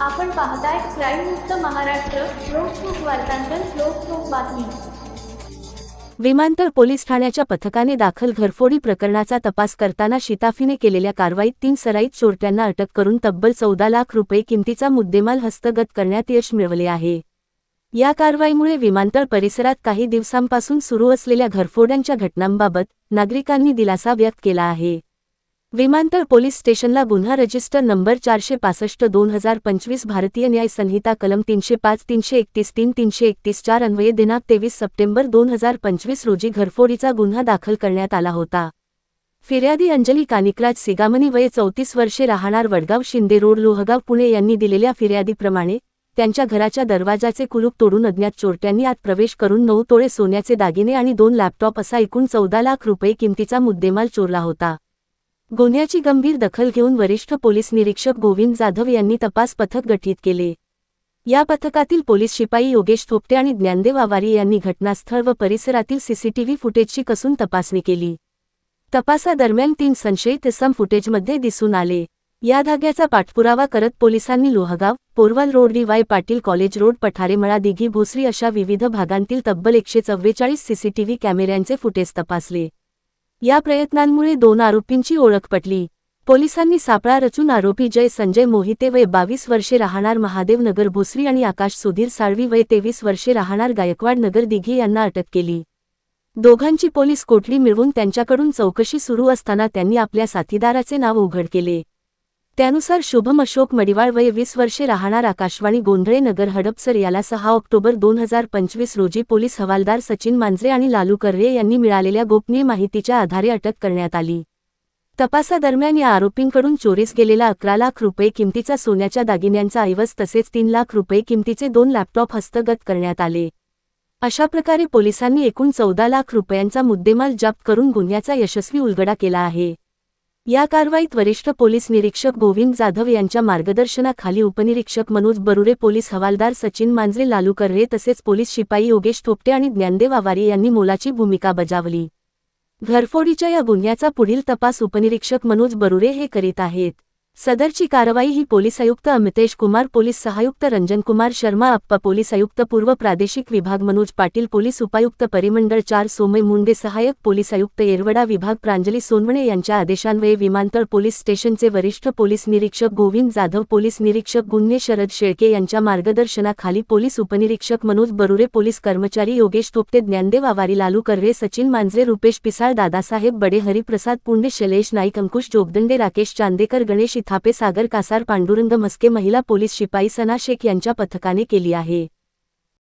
आपण पाहताय क्राईम मुक्त महाराष्ट्र लोकसुख वार्तांकन लोकसुख बातमी. विमानतळ पोलीस ठाण्याच्या पथकाने दाखल घरफोडी प्रकरणाचा तपास करताना शिताफीने केलेल्या कारवाईत तीन सराईत चोरट्यांना अटक करून तब्बल चौदा लाख रुपये किमतीचा मुद्देमाल हस्तगत करण्यात यश मिळवले आहे. या कारवाईमुळे विमानतळ परिसरात काही दिवसांपासून सुरू असलेल्या घरफोड्यांच्या घटनांबाबत नागरिकांनी दिलासा व्यक्त केला आहे. विमानतळ पोलीस स्टेशनला गुन्हा रजिस्टर नंबर चारशे पासष्ट दोन हजार पंचवीस भारतीय न्याय संहिता कलम तीनशे पाच तीनशे एकतीस तीन तीनशे एकतीस चार अन्वये दिनांक तेवीस सप्टेंबर दोन हजार पंचवीस रोजी घरफोडीचा गुन्हा दाखल करण्यात आला होता. फिर्यादी अंजली कानिकराज सिगामनी वय चौतीस वर्षे राहणार वडगाव शिंदे रोड लोहगाव पुणे यांनी दिलेल्या फिर्यादीप्रमाणे त्यांच्या घराच्या दरवाजाचे कुलूप तोडून अज्ञात चोरट्यांनी आत प्रवेश करून नऊ तोळे सोन्याचे दागिने आणि दोन लॅपटॉप असा एकूण चौदा लाख रुपये किमतीचा मुद्देमाल चोरला होता. गुन्ह्याची गंभीर दखल घेऊन वरिष्ठ पोलीस निरीक्षक गोविंद जाधव यांनी तपास पथक गठीत केले. या पथकातील पोलीस शिपाई योगेश थोपटे आणि ज्ञानदेव आवारी यांनी घटनास्थळ व परिसरातील सीसीटीव्ही फुटेजची कसून तपासणी केली. तपासादरम्यान तीन संशयित इसम फुटेजमध्ये दिसून आले. या धाग्याचा पाठपुरावा करत पोलिसांनी Lohegaon Porwal road D Y Patil college road Patharemala Dighi Bhosari अशा विविध भागांतील तब्बल एकशे चव्वेचाळीस सीसीटीव्ही कॅमेऱ्यांचे फुटेज तपासले. या प्रयत्नांमुळे दोन आरोपींची ओळख पटली. पोलिसांनी सापळा रचून आरोपी जय संजय मोहिते वय बावीस वर्षे राहणार महादेव नगर भोसरी आणि आकाश सुधीर साळवी वय तेवीस वर्षे राहणार गायकवाड नगर दिघी यांना अटक केली. दोघांची पोलीस कोठडी मिळवून त्यांच्याकडून चौकशी सुरू असताना त्यांनी आपल्या साथीदाराचे नाव उघड केले. त्यानुसार शुभम अशोक मडिवाळ वय वीस वर्षे राहणार आकाशवाणी गोंधळे नगर हडपसर याला सहा ऑक्टोबर दोन हजार पंचवीस रोजी पोलीस हवालदार सचिन मांजरे आणि लालू कर्रे यांनी मिळालेल्या गोपनीय माहितीच्या आधारे अटक करण्यात आली. तपासादरम्यान या आरोपींकडून चोरीस गेलेला अकरा लाख रुपये किमतीचा सोन्याच्या दागिन्यांचा ऐवज तसेच तीन लाख रुपये किमतीचे दोन लॅपटॉप हस्तगत करण्यात आले. अशा प्रकारे पोलिसांनी एकूण चौदा लाख रुपयांचा मुद्देमाल जप्त करून गुन्ह्याचा यशस्वी उलगडा केला आहे. या कारवाईत वरिष्ठ पोलीस निरीक्षक गोविंद जाधव यांच्या मार्गदर्शनाखाली उपनिरीक्षक मनोज बरुरे पोलीस हवालदार सचिन मांजरे लालू कर्रे तसेच पोलीस शिपाई योगेश थोपटे आणि ज्ञानदेव आवारी यांनी मोलाची भूमिका बजावली. घरफोडीच्या या गुन्ह्याचा पुढील तपास उपनिरीक्षक मनोज बरुरे हे करीत आहेत. सदरची कारवाई ही पोलीस आयुक्त अमितेश कुमार पोलीस सहायुक्त रंजन कुमार शर्मा अप्पा पोलीस आयुक्त पूर्व प्रादेशिक विभाग मनोज पाटील पोलीस उपायुक्त परिमंडळ चार सोमय मुंडे सहाय्यक पोलीस आयुक्त येरवडा विभाग प्रांजली सोनवणे यांच्या आदेशान्वये विमानतळ पोलीस स्टेशनचे वरिष्ठ पोलीस निरीक्षक गोविंद जाधव पोलीस निरीक्षक गुन्हे शरद शेळके यांच्या मार्गदर्शनाखाली पोलीस उपनिरीक्षक मनोज बरुरे पोलीस कर्मचारी योगेश तोपते ज्ञानदेव आवारी लालू कर्रे सचिन मांजरे रुपेश पिसाळ दादासाहेब बडे हरिप्रसाद पुंडे शैलेश नाईक अंकुश जोगदंडे राकेश चांदेकर गणेश थापे सागर कासार पांडुरंग मस्के महिला पोलीस शिपाई सना शेख यांच्या पथकाने केली आहे.